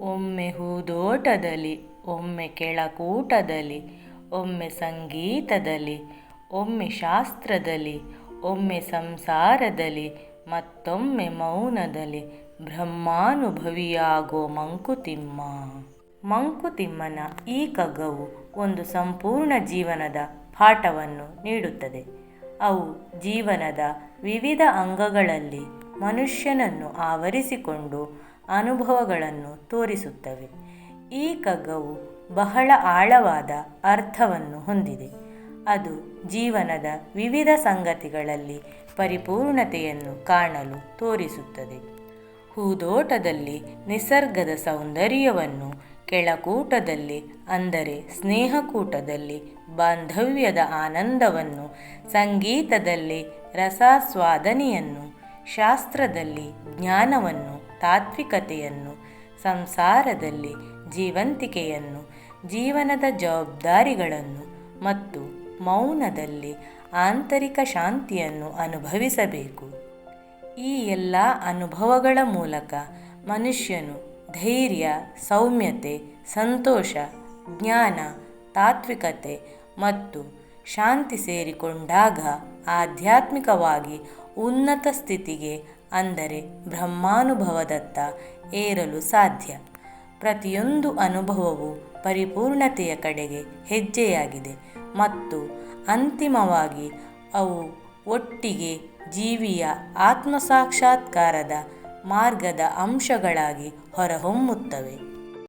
ಒಮ್ಮೆ ಹೂದೋಟದಲ್ಲಿ, ಒಮ್ಮೆ ಕೆಳಕೂಟದಲ್ಲಿ, ಒಮ್ಮೆ ಸಂಗೀತದಲ್ಲಿ, ಒಮ್ಮೆ ಶಾಸ್ತ್ರದಲ್ಲಿ, ಒಮ್ಮೆ ಸಂಸಾರದಲ್ಲಿ, ಮತ್ತೊಮ್ಮೆ ಮೌನದಲ್ಲಿ ಬ್ರಹ್ಮಾನುಭವಿಯಾಗೋ ಮಂಕುತಿಮ್ಮ. ಮಂಕುತಿಮ್ಮನ ಈ ಕಗ್ಗವು ಒಂದು ಸಂಪೂರ್ಣ ಜೀವನದ ಪಾಠವನ್ನು ನೀಡುತ್ತದೆ. ಅವು ಜೀವನದ ವಿವಿಧ ಅಂಗಗಳಲ್ಲಿ ಮನುಷ್ಯನನ್ನು ಆವರಿಸಿಕೊಂಡು ಅನುಭವಗಳನ್ನು ತೋರಿಸುತ್ತವೆ. ಈ ಕಗ್ಗವು ಬಹಳ ಆಳವಾದ ಅರ್ಥವನ್ನು ಹೊಂದಿದೆ. ಅದು ಜೀವನದ ವಿವಿಧ ಸಂಗತಿಗಳಲ್ಲಿ ಪರಿಪೂರ್ಣತೆಯನ್ನು ಕಾಣಲು ತೋರಿಸುತ್ತದೆ. ಹೂದೋಟದಲ್ಲಿ ನಿಸರ್ಗದ ಸೌಂದರ್ಯವನ್ನು ಕೆಳಕೂಟದಲ್ಲಿ, ಅಂದರೆ ಸ್ನೇಹಕೂಟದಲ್ಲಿ, ಬಾಂಧವ್ಯದ ಆನಂದವನ್ನು, ಸಂಗೀತದಲ್ಲಿ ರಸಾಸ್ವಾದನೆಯನ್ನು, ಶಾಸ್ತ್ರದಲ್ಲಿ ಜ್ಞಾನವನ್ನು ತಾತ್ವಿಕತೆಯನ್ನು, ಸಂಸಾರದಲ್ಲಿ ಜೀವಂತಿಕೆಯನ್ನು, ಜೀವನದ ಜವಾಬ್ದಾರಿಗಳನ್ನು ಮತ್ತು ಮೌನದಲ್ಲಿ ಆಂತರಿಕ ಶಾಂತಿಯನ್ನು ಅನುಭವಿಸಬೇಕು. ಈ ಎಲ್ಲ ಅನುಭವಗಳ ಮೂಲಕ ಮನುಷ್ಯನು ಧೈರ್ಯ, ಸೌಮ್ಯತೆ, ಸಂತೋಷ, ಜ್ಞಾನ, ತಾತ್ವಿಕತೆ ಮತ್ತು ಶಾಂತಿ ಸೇರಿಕೊಂಡಾಗ ಆಧ್ಯಾತ್ಮಿಕವಾಗಿ ಉನ್ನತ ಸ್ಥಿತಿಗೆ ಅಂದರೆ ಬ್ರಹ್ಮಾನುಭವದತ್ತ ಏರಲು ಸಾಧ್ಯ. ಪ್ರತಿಯೊಂದು ಅನುಭವವು ಪರಿಪೂರ್ಣತೆಯ ಕಡೆಗೆ ಹೆಜ್ಜೆಯಾಗಿದೆ ಮತ್ತು ಅಂತಿಮವಾಗಿ ಅವು ಒಟ್ಟಿಗೆ ಜೀವಿಯ ಆತ್ಮಸಾಕ್ಷಾತ್ಕಾರದ ಮಾರ್ಗದ ಅಂಶಗಳಾಗಿ ಹೊರಹೊಮ್ಮುತ್ತವೆ.